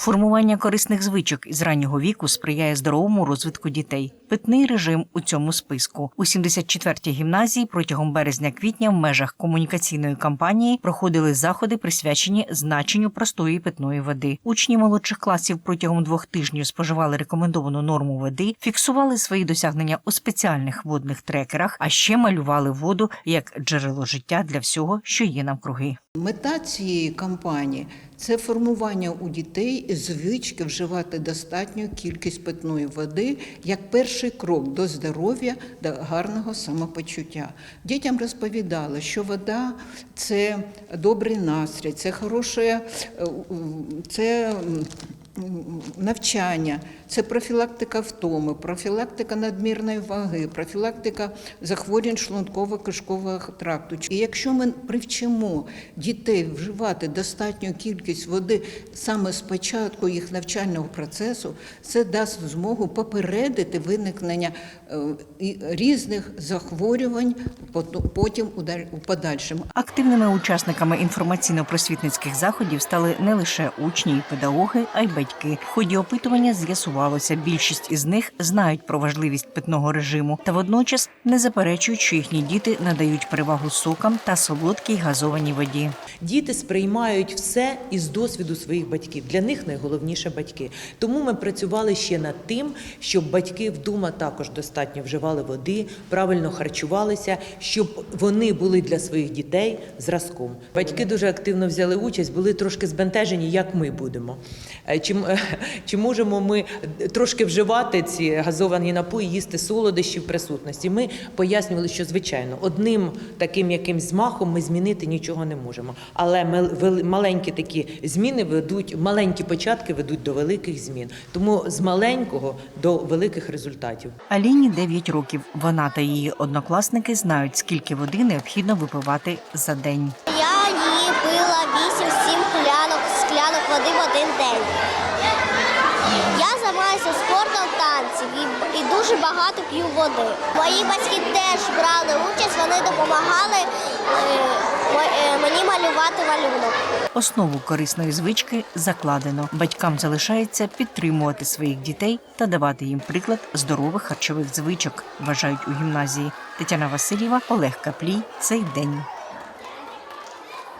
Формування корисних звичок із раннього віку сприяє здоровому розвитку дітей. Питний режим у цьому списку. У 74-й гімназії протягом березня-квітня в межах комунікаційної кампанії проходили заходи, присвячені значенню простої питної води. Учні молодших класів протягом двох тижнів споживали рекомендовану норму води, фіксували свої досягнення у спеціальних водних трекерах, а ще малювали воду як джерело життя для всього, що є навкруги. Мета цієї кампанії це формування у дітей звички вживати достатню кількість питної води як перший крок до здоров'я, до гарного самопочуття. Дітям розповідали, що вода це добрий настрій, це хороше, е, це навчання, це профілактика втоми, профілактика надмірної ваги, профілактика захворювань шлунково-кишкового тракту. І якщо ми привчимо дітей вживати достатню кількість води саме з початку їх навчального процесу, це дасть змогу попередити виникнення е, різних захворювань потім у подальшому. Активними учасниками інформаційно-просвітницьких заходів стали не лише учні і педагоги, а й батьки. В ході опитування з'ясувалося, більшість із них знають про важливість питного режиму та водночас не заперечують, що їхні діти надають перевагу сокам та солодкій газованій воді. Діти сприймають все із досвіду своїх батьків. Для них найголовніше батьки. Тому ми працювали ще над тим, щоб батьки вдома також достатньо вживали води, правильно харчувалися, щоб вони були для своїх дітей зразком. Батьки дуже активно взяли участь, були трошки збентежені, як ми будемо. Е, Чи, чи можемо ми трошки вживати ці газовані напої, їсти солодощі в присутності? Ми пояснювали, що звичайно одним таким якимсь змахом ми змінити нічого не можемо. Але маленькі такі зміни ведуть, маленькі початки ведуть до великих змін. Тому з маленького до великих результатів. Аліні 9 років. Вона та її однокласники знають, скільки води необхідно випивати за день. Я її пила 8-7 склянок, склянок води в один день. Я займаюся спортом танців і, і дуже багато п'ю води. Мої батьки теж брали участь, вони допомагали е, е, мені малювати малюнок. Основу корисної звички закладено. Батькам залишається підтримувати своїх дітей та давати їм приклад здорових харчових звичок, вважають у гімназії. Тетяна Васильєва, Олег Каплій. Цей день.